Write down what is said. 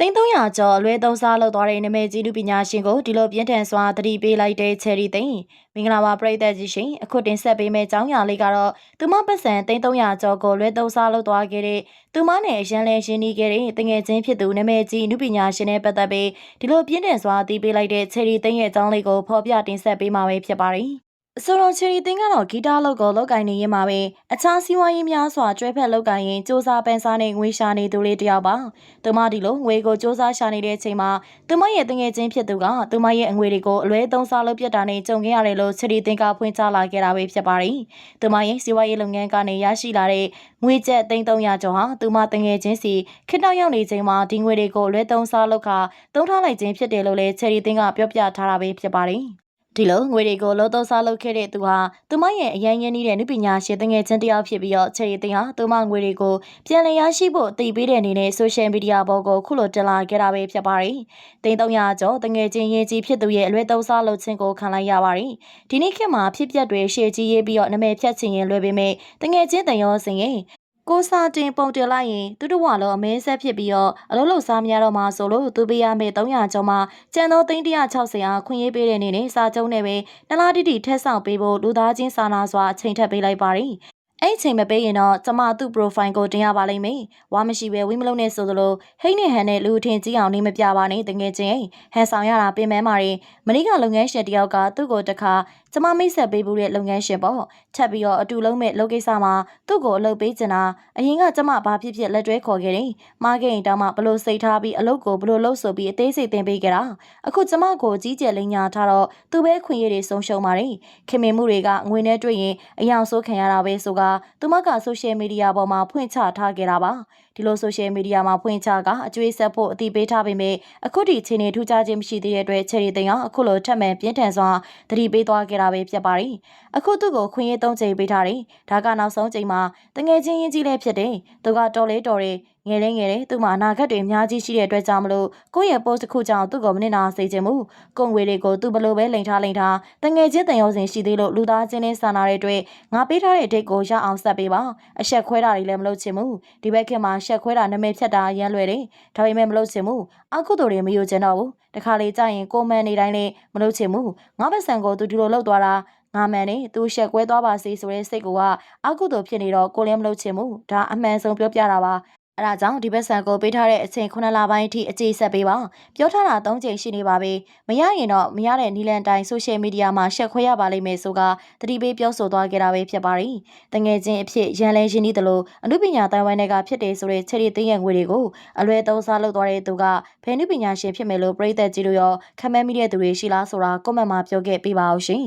သိန်း300ကျော်အလွဲသုံးစားလုပ်သွားတဲ့နာမည်ကြီးလူပညာရှင်ကိုဒီလိုပြင်းထန်စွာသတိပေးလိုက်တဲ့ချယ်ရီသိန်းမင်္ဂလာပါပရိသတ်ကြီးရှင်အခုတင်ဆက်ပေးမယ့်အကြောင်းအရာလေးကတော့သူမပတ်စံသိန်း300ကျော်ကိုလွဲသုံးစားလုပ်သွားခဲ့တဲ့သူမနဲ့ရန်လဲရင်းနှီးခဲ့တဲ့တငယ်ချင်းဖြစ်သူနာမည်ကြီးလူပညာရှင်နဲ့ပတ်သက်ပြီးဒီလိုပြင်းထန်စွာသတိပေးလိုက်တဲ့ချယ်ရီသိန်းရဲ့အကြောင်းလေးကိုဖော်ပြတင်ဆက်ပေးမှာပဲဖြစ်ပါတယ် အစိုးရချယ်ရီသင်ကတော့ဂီတလောက်ကိုလောက်ကင်နေရင်မှာပဲအခြားစီးပွားရေးများစွာကျွဲဖက်လောက်ကင်ရင်စူးစမ်းပန်းစားနေငွေရှာနေသူလေးတယောက်ပါ။သူမဒီလိုငွေကိုစူးစမ်းရှာနေတဲ့အချိန်မှာသူမရဲ့တငယ်ချင်းဖြစ်သူကသူမရဲ့အငွေတွေကိုအလွဲသုံးစားလုပ်ပြတာနဲ့ကြုံခဲ့ရတယ်လို့ချယ်ရီသင်ကဖွင့်ချလာခဲ့တာပဲဖြစ်ပါတယ်။သူမရဲ့စီးပွားရေးလုပ်ငန်းကနေရရှိလာတဲ့ငွေကျပ်3300ကျော်ဟာသူမတငယ်ချင်းစီခေတ္တရောက်နေချိန်မှာဒီငွေတွေကိုအလွဲသုံးစားလုပ်ခသုံးထားလိုက်ခြင်းဖြစ်တယ်လို့လည်းချယ်ရီသင်ကပြောပြထားတာပဲဖြစ်ပါတယ်။ ဒီလိုငွေတွေကိုလောသောစားလုပ်ခဲ့တဲ့သူဟာသူမရဲ့အရင်ရင်းနှီးတဲ့နုပညာရှင်တငယ်ချင်းတယောက်ဖြစ်ပြီးတော့ချယ်ရီတင်ဟာသူမငွေတွေကိုပြန်လည်ရရှိဖို့တည်ပေးတဲ့အနေနဲ့ဆိုရှယ်မီဒီယာပေါ်ကိုခုလိုတင်လာခဲ့တာပဲဖြစ်ပါတယ်။တိန်း300ကျော်တငယ်ချင်းရေးကြီးဖြစ်သူရဲ့အလွဲသုံးစားလုပ်ခြင်းကိုခံလိုက်ရပါတယ်။ဒီနေ့ခေတ်မှာဖြစ်ပျက်တွေရှေ့ကြီးရေးပြီးတော့နာမည်ဖြတ်ချင်ရင်လွယ်ပေမဲ့တငယ်ချင်းတန်ရောစင်ရဲ့ ကိုစာတင်ပုံတင်လိုက်ရင်သူတို့ဝါလုံးအမဲဆက်ဖြစ်ပြီးတော့အလုံးလုံးစားများတော့မှဆိုလို့သူပေးရမယ့်300ကျော်မှကျန်သော360အားခွင့်ရေးပေးတဲ့အနေနဲ့စာကြုံနဲ့ပဲနလားတိတိထက်ဆောင်ပေးဖို့လူသားချင်းစာနာစွာအချိန်ထပ်ပေးလိုက်ပါတယ်အဲ့အချိန်မပေးရင်တော့ကျမသူ့ profile ကိုတင်ရပါလိမ့်မယ်။ဝါမရှိပဲဝိမလုံးနဲ့ဆိုသလိုဟိတ်နဲ့ဟန်နဲ့လူထင်ကြီးအောင်နေမပြပါနဲ့တကယ်ချင်းဟန်ဆောင်ရတာပြင်မဲမာရင်မနေ့ကလုပ်ငန်းရှင်တယောက်ကသူ့ကိုတခါ ကျမမိတ်ဆက်ပေးဖို့တဲ့လုပ်ငန်းရှင်ပေါ့ထပ်ပြီးတော့အတူလုံးမဲ့လုပ်ကိစ္စမှာသူ့ကိုအလုပ်ပေးချင်တာအရင်ကကျမဘာဖြစ်ဖြစ်လက်တွဲခေါ်ခဲ့တယ်မားခဲ့ရင်တောင်မှဘလို့စိတ်ထားပြီးအလုပ်ကိုဘလို့လုပ်ဆိုပြီးအသေးစိတ်သင်ပေးခဲ့တာအခုကျမကိုကြီးကျယ်လိန်ညာထားတော့သူပဲခွင့်ရည်တွေဆုံးရှုံးပါတယ်ခင်မင်မှုတွေကငွေနဲ့တွေ့ရင်အယောင်ဆိုးခံရတာပဲဆိုကသူမကဆိုရှယ်မီဒီယာပေါ်မှာဖွင့်ချထားခဲ့တာပါဒီလိုဆိုရှယ်မီဒီယာမှာဖွင့်ချကအကျွေးဆက်ဖို့အတိပေးထားပေမဲ့အခုထိချိန်နေထူးခြားခြင်းမရှိသေးတဲ့အတွက်ချယ်ရီသိန်းကအခုလိုထပ်မံပြင်းထန်စွာသတိပေးသွားခဲ့တာပဲဖြစ်ပါတယ်။အခုသူ့ကိုခွင့်ရေးသုံးချိန်ပေးထားတယ်။ဒါကနောက်ဆုံးချိန်မှာတငယ်ချင်းရင်းကြီးလည်းဖြစ်တယ်။သူကတော်လေးတော်တယ် ငယ်လေးငယ်လေးသူ့မှာအနာဂတ်တွေအများကြီးရှိတဲ့အတွက်ကြောင့်မလို့ကိုယ့်ရဲ့ post တစ်ခုကြောင့်သူ့ကိုမနစ်နာစေချင်မှုကုန်ဝေတွေကိုသူဘလို့ပဲလိန်ထားလိန်ထားတငယ်ချင်းတန်ရုံစင်ရှိသေးလို့လူသားချင်းနဲ့စာနာတဲ့အတွက်ငါပေးထားတဲ့ဒိတ်ကိုရအောင်ဆက်ပေးပါအဆက်ခွဲတာတွေလည်းမလုပ်ချင်ဘူးဒီဘက်ခင်မှာဆက်ခွဲတာနာမည်ဖြတ်တာရမ်းလွယ်တယ်ဒါပေမဲ့မလုပ်ချင်ဘူးအခုတို့တွေမယူချင်တော့ဘူးတခါလေကြာရင်ကိုမန်နေတိုင်းလည်းမလုပ်ချင်ဘူးငါဘက်ဆန်ကိုသူဒီလိုလုပ်သွားတာငါမှန်နေသူရှက်ကွဲသွားပါစေဆိုတဲ့စိတ်ကအကုသို့ဖြစ်နေတော့ကိုလည်းမလုပ်ချင်ဘူးဒါအမှန်ဆုံးပြောပြတာပါ အဲဒါကြောင့်ဒီဘက်ဆန်ကိုပေးထားတဲ့အချိန်9လပိုင်းအထိအကျေဆက်ပေးပါပြောထားတာ3ချိန်ရှိနေပါပြီမရရင်တော့မရတဲ့နီလန်တိုင်းဆိုရှယ်မီဒီယာမှာရှက်ခွဲရပါလိမ့်မယ်ဆိုကတတိပေးပြောဆိုသွားခဲ့တာပဲဖြစ်ပါရီတငယ်ချင်းအဖြစ်ရန်လဲရင်းနှီးတယ်လို့အမှုပညာတိုင်ဝမ်တွေကဖြစ်တယ်ဆိုတဲ့ချက်ရီသိရငွေတွေကိုအလွဲသုံးစားလုပ်သွားတဲ့သူကဘယ်နုပညာရှင်ဖြစ်မယ်လို့ပြည်သက်ကြီးတို့ရောခမန်းမိတဲ့သူတွေရှိလားဆိုတာကွန်မန့်မှာပြောခဲ့ပေးပါအောင်ရှင်